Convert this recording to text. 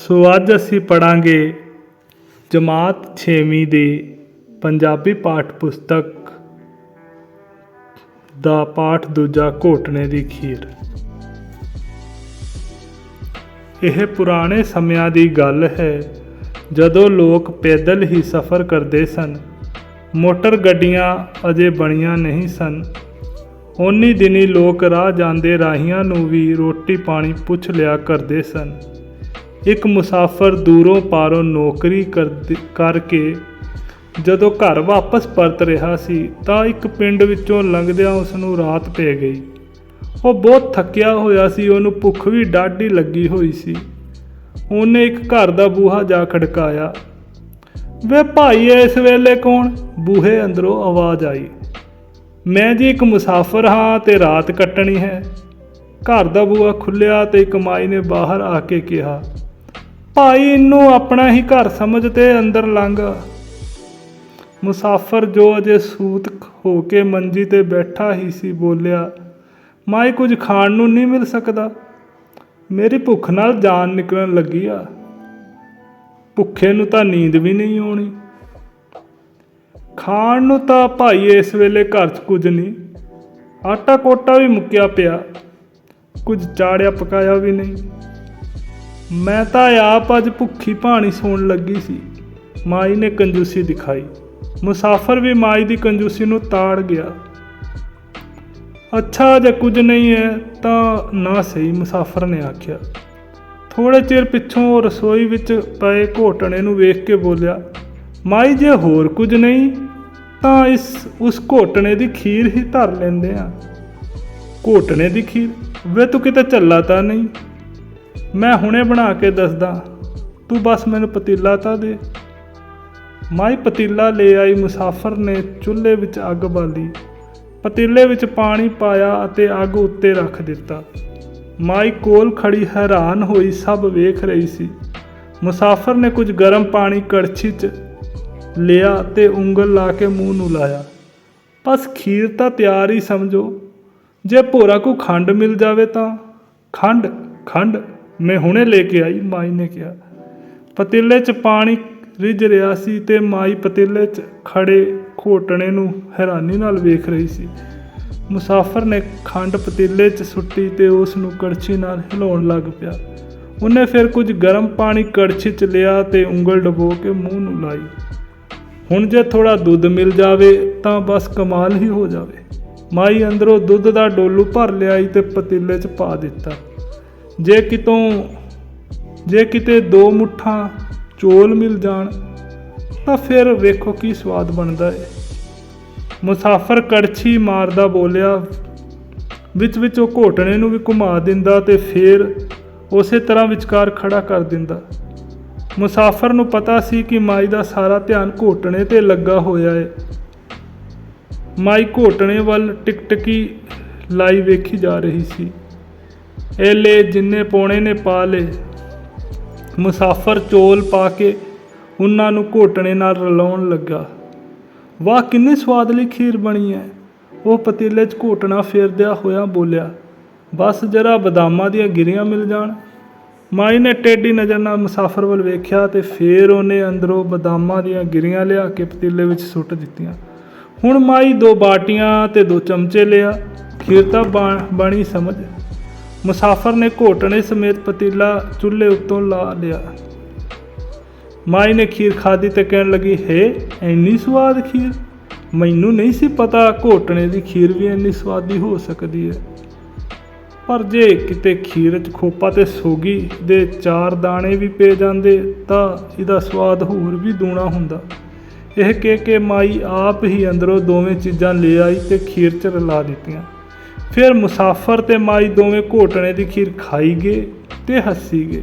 ਸੋ ਅੱਜ ਅਸੀਂ ਪੜਾਂਗੇ ਜਮਾਤ 6ਵੀਂ ਦੇ ਪੰਜਾਬੀ ਪਾਠ ਪੁਸਤਕ ਦਾ ਪਾਠ ਦੂਜਾ ਘੋਟਣੇ ਦੀ ਖੀਰ। ਇਹ ਪੁਰਾਣੇ ਸਮਿਆਂ ਦੀ ਗੱਲ ਹੈ, ਜਦੋਂ ਲੋਕ ਪੈਦਲ ਹੀ ਸਫ਼ਰ ਕਰਦੇ ਸਨ, ਮੋਟਰ ਗੱਡੀਆਂ ਅਜੇ ਬਣੀਆਂ ਨਹੀਂ ਸਨ ਉਨੀ ਦਿਨੀ ਲੋਕ ਰਾਹ ਜਾਂਦੇ ਰਾਹੀਆਂ ਨੂੰ ਵੀ ਰੋਟੀ ਪਾਣੀ ਪੁੱਛ ਲਿਆ ਕਰਦੇ ਸਨ। ਇੱਕ ਮੁਸਾਫਰ ਦੂਰੋਂ ਪਾਰੋਂ ਨੌਕਰੀ ਕਰਕੇ ਜਦੋਂ ਘਰ ਵਾਪਸ ਪਰਤ ਰਿਹਾ ਸੀ ਤਾਂ ਇੱਕ ਪਿੰਡ ਵਿੱਚੋਂ ਲੰਘਦਿਆਂ ਉਸ ਨੂੰ ਰਾਤ ਪੈ ਗਈ। ਉਹ ਬਹੁਤ ਥੱਕਿਆ ਹੋਇਆ ਸੀ, ਉਹਨੂੰ ਭੁੱਖ ਵੀ ਡਾਢੀ ਲੱਗੀ ਹੋਈ ਸੀ। ਉਹਨੇ ਇੱਕ ਘਰ ਦਾ ਬੂਹਾ ਜਾ ਖੜਕਾਇਆ। ਵੇ ਭਾਈ, ਇਸ ਵੇਲੇ ਕੌਣ? ਬੂਹੇ ਅੰਦਰੋਂ ਆਵਾਜ਼ ਆਈ। ਮੈਂ ਜੀ ਇੱਕ ਮੁਸਾਫਰ ਹਾਂ ਤੇ ਰਾਤ ਕੱਟਣੀ ਹੈ। ਘਰ ਦਾ ਬੂਹਾ ਖੁੱਲਿਆ ਤੇ ਇੱਕ ਮਾਈ ਨੇ ਬਾਹਰ ਆ ਕੇ ਕਿਹਾ। ਭਾਈ ਇਹਨੂੰ ਆਪਣਾ ਹੀ ਘਰ ਸਮਝ ਤੇ ਅੰਦਰ ਲੰਘ। ਮੁਸਾਫਰ ਜੋ ਅਜੇ ਸੂਤ ਹੋ ਕੇ ਮੰਜੀ ਤੇ ਬੈਠਾ ਹੀ ਸੀ ਬੋਲਿਆ, ਮਾਈ ਕੁਝ ਖਾਣ ਨੂੰ ਨਹੀਂ ਮਿਲ ਸਕਦਾ। ਮੇਰੀ ਭੁੱਖ ਨਾਲ ਜਾਨ ਨਿਕਲਣ ਲੱਗੀ ਆ। ਭੁੱਖੇ ਨੂੰ ਤਾਂ ਨੀਂਦ ਵੀ ਨਹੀਂ ਆਉਣੀ। ਖਾਣ ਨੂੰ ਤਾਂ ਭਾਈ ਇਸ ਵੇਲੇ ਘਰ 'ਚ ਕੁਝ ਨਹੀਂ। ਆਟਾ ਕੋਟਾ ਵੀ ਮੁੱਕਿਆ ਪਿਆ। ਕੁਝ ਚਾੜਿਆ ਪਕਾਇਆ ਵੀ ਨਹੀਂ। ਮੈਂ ਤਾਂ ਆਪ ਅੱਜ ਭੁੱਖੀ ਭਾਣੀ ਸੌਣ ਲੱਗੀ ਸੀ। ਮਾਈ ਨੇ ਕੰਜੂਸੀ ਦਿਖਾਈ। ਮੁਸਾਫਰ ਵੀ ਮਾਈ ਦੀ ਕੰਜੂਸੀ ਨੂੰ ਤਾੜ ਗਿਆ। ਅੱਛਾ ਜੇ ਕੁਝ ਨਹੀਂ ਹੈ ਤਾਂ ਨਾ ਸਹੀ, ਮੁਸਾਫਰ ਨੇ ਆਖਿਆ। ਥੋੜੇ ਚਿਰ ਪਿੱਛੋਂ ਉਹ ਰਸੋਈ ਵਿੱਚ ਪਏ ਘੋਟਣੇ ਨੂੰ ਵੇਖ ਕੇ ਬੋਲਿਆ, ਮਾਈ, ਜੇ ਹੋਰ ਕੁਝ ਨਹੀਂ, ਤਾਂ ਇਸ, ਉਸ ਘੋਟਣੇ ਦੀ ਖੀਰ ਹੀ ਧਰ ਲੈਂਦੇ ਆ ਘੋਟਣੇ ਦੀ ਖੀਰ? ਵੇ ਤੂੰ ਕਿਤੇ ਚੱਲਾ ਤਾਂ ਨਹੀਂ? ਮੈਂ ਹੁਣੇ ਬਣਾ ਕੇ ਦੱਸਦਾ, ਤੂੰ ਬਸ ਮੈਨੂੰ ਪਤੀਲਾ ਤਾਂ ਦੇ। ਮਾਈ ਪਤੀਲਾ ਲੈ ਆਈ, ਮੁਸਾਫਰ ਨੇ ਚੁੱਲ੍ਹੇ ਵਿੱਚ ਅੱਗ ਬਾਲੀ। ਪਤੀਲੇ ਵਿੱਚ ਪਾਣੀ ਪਾਇਆ ਅਤੇ ਅੱਗ ਉੱਤੇ ਰੱਖ ਦਿੱਤਾ। ਮਾਈ ਕੋਲ ਖੜੀ ਹੈਰਾਨ ਹੋਈ, ਸਭ ਵੇਖ ਰਹੀ ਸੀ। ਮੁਸਾਫਰ ਨੇ ਕੁਝ ਗਰਮ ਪਾਣੀ ਕੜਛੀ 'ਚ ਲਿਆ ਤੇ ਉਂਗਲ ਲਾ ਕੇ ਮੂੰਹ ਨੂੰ ਲਾਇਆ। ਬਸ ਖੀਰ ਤਾਂ ਤਿਆਰ ਹੀ ਸਮਝੋ, ਜੇ ਭੋਰਾ ਕੋ ਖੰਡ ਮਿਲ ਜਾਵੇ ਤਾਂ। ਖੰਡ ਖੰਡ। ਮੈਂ ਹੁਣੇ ਲੈ ਕੇ ਆਈ, ਮਾਈ ਨੇ ਕਿਹਾ। ਪਤੀਲੇ 'ਚ ਪਾਣੀ ਰਿੱਝ ਰਿਹਾ ਸੀ ਤੇ ਮਾਈ ਪਤੀਲੇ 'ਚ ਖੜੇ ਘੋਟਣੇ ਨੂੰ ਹੈਰਾਨੀ ਨਾਲ ਵੇਖ ਰਹੀ ਸੀ। ਮੁਸਾਫਰ ਨੇ ਖੰਡ ਪਤੀਲੇ 'ਚ ਸੁੱਟੀ ਤੇ ਉਸ ਨੂੰ ਕੜਛੀ ਨਾਲ ਹਿਲਾਉਣ ਲੱਗ ਪਿਆ। ਉਹਨੇ ਫਿਰ ਕੁਝ ਗਰਮ ਪਾਣੀ ਕੜਛੀ 'ਚ ਲਿਆ ਤੇ ਉਂਗਲ ਡਬੋ ਕੇ ਮੂੰਹ ਨੂੰ ਲਾਈ। ਹੁਣ ਜੇ ਥੋੜਾ ਦੁੱਧ ਮਿਲ ਜਾਵੇ, ਤਾਂ ਬਸ ਕਮਾਲ ਹੀ ਹੋ ਜਾਵੇ। ਮਾਈ ਅੰਦਰੋਂ ਦੁੱਧ ਦਾ ਡੋਲੂ ਭਰ ਲਿਆਈ ਤੇ ਪਤੀਲੇ 'ਚ ਪਾ ਦਿੱਤਾ। ਜੇ ਕਿਤੋਂ, ਜੇ ਕਿਤੇ ਦੋ ਮੁੱਠਾਂ ਚੋਲ ਮਿਲ ਜਾਣ, ਤਾਂ ਫਿਰ ਵੇਖੋ ਕੀ ਸਵਾਦ ਬਣਦਾ ਹੈ ਮੁਸਾਫਰ ਕੜਛੀ ਮਾਰਦਾ ਬੋਲਿਆ, ਵਿੱਚ ਵਿੱਚ ਉਹ ਘੋਟਣੇ ਨੂੰ ਵੀ ਘੁਮਾ ਦਿੰਦਾ ਤੇ ਫਿਰ ਉਸੇ ਤਰ੍ਹਾਂ ਵਿਚਕਾਰ ਖੜਾ ਕਰ ਦਿੰਦਾ। ਮੁਸਾਫਰ ਨੂੰ ਪਤਾ ਸੀ ਕਿ ਮਾਈ ਦਾ ਸਾਰਾ ਧਿਆਨ ਘੋਟਣੇ ਤੇ ਲੱਗਾ ਹੋਇਆ ਹੈ ਮਾਈ ਘੋਟਣੇ ਵੱਲ ਟਿਕਟਕੀ ਲਾਈ ਵੇਖੀ ਜਾ ਰਹੀ ਸੀ। ਇਹ ਲੈ ਜਿੰਨੇ ਪੌਣੇ ਨੇ ਪਾ ਲਏ। ਮੁਸਾਫਰ ਚੋਲ ਪਾ ਕੇ ਉਹਨਾਂ ਨੂੰ ਘੋਟਣੇ ਨਾਲ ਰਲਾਉਣ ਲੱਗਾ। ਵਾਹ, ਕਿੰਨੀ ਸਵਾਦਲੀ ਖੀਰ ਬਣੀ ਹੈ ਉਹ ਪਤੀਲੇ 'ਚ ਘੋਟਣਾ ਫੇਰਦਿਆ ਹੋਇਆ ਬੋਲਿਆ, ਬਸ ਜਰਾ ਬਦਾਮਾਂ ਦੀਆਂ ਗਿਰੀਆਂ ਮਿਲ ਜਾਣ। ਮਾਈ ਨੇ ਟੇਢੀ ਨਜ਼ਰ ਨਾਲ ਮੁਸਾਫਰ ਵੱਲ ਵੇਖਿਆ ਤੇ ਫੇਰ ਉਹਨੇ ਅੰਦਰੋਂ ਬਦਾਮਾਂ ਦੀਆਂ ਗਿਰੀਆਂ ਲਿਆ ਕੇ ਪਤੀਲੇ ਵਿੱਚ ਸੁੱਟ ਦਿੱਤੀਆਂ। ਹੁਣ ਮਾਈ ਦੋ ਬਾਟੀਆਂ ਤੇ ਦੋ ਚਮਚੇ ਲਿਆ। ਖੀਰ ਤਾਂ ਬਾਣੀ ਸਮਝ ਮੁਸਾਫਰ ਨੇ ਘੋਟਣੇ ਸਮੇਤ ਪਤੀਲਾ ਚੁੱਲ੍ਹੇ ਉੱਤੋਂ ਲਾ ਲਿਆ। ਮਾਈ ਨੇ ਖੀਰ ਖਾਧੀ ਤੇ ਕਹਿਣ ਲੱਗੀ, ਹੇ, ਇੰਨੀ ਸਵਾਦ ਖੀਰ? ਮੈਨੂੰ ਨਹੀਂ ਸੀ ਪਤਾ ਘੋਟਣੇ ਦੀ ਖੀਰ ਵੀ ਇੰਨੀ ਸਵਾਦੀ ਹੋ ਸਕਦੀ ਹੈ। ਪਰ ਜੇ ਕਿਤੇ ਖੀਰ 'ਚ ਖੋਪਾ ਤੇ ਸੋਗੀ ਦੇ ਚਾਰ ਦਾਣੇ ਵੀ ਪੇ ਜਾਂਦੇ, ਤਾਂ ਇਹਦਾ ਸਵਾਦ ਹੋਰ ਵੀ ਦੂਣਾ ਹੁੰਦਾ। ਇਹ ਕਹਿ ਕੇ ਮਾਈ ਆਪ ਹੀ ਅੰਦਰੋਂ ਦੋਵੇਂ ਚੀਜ਼ਾਂ ਲੈ ਆਈ ਤੇ ਖੀਰ 'ਚ ਰਲਾ ਦਿੱਤੀਆਂ। ਫਿਰ ਮੁਸਾਫਰ ਤੇ ਮਾਈ ਦੋਵੇਂ ਘੋਟਣੇ ਦੀ ਖੀਰ ਖਾਈ ਗਏ ਤੇ ਹੱਸੀ ਗਏ।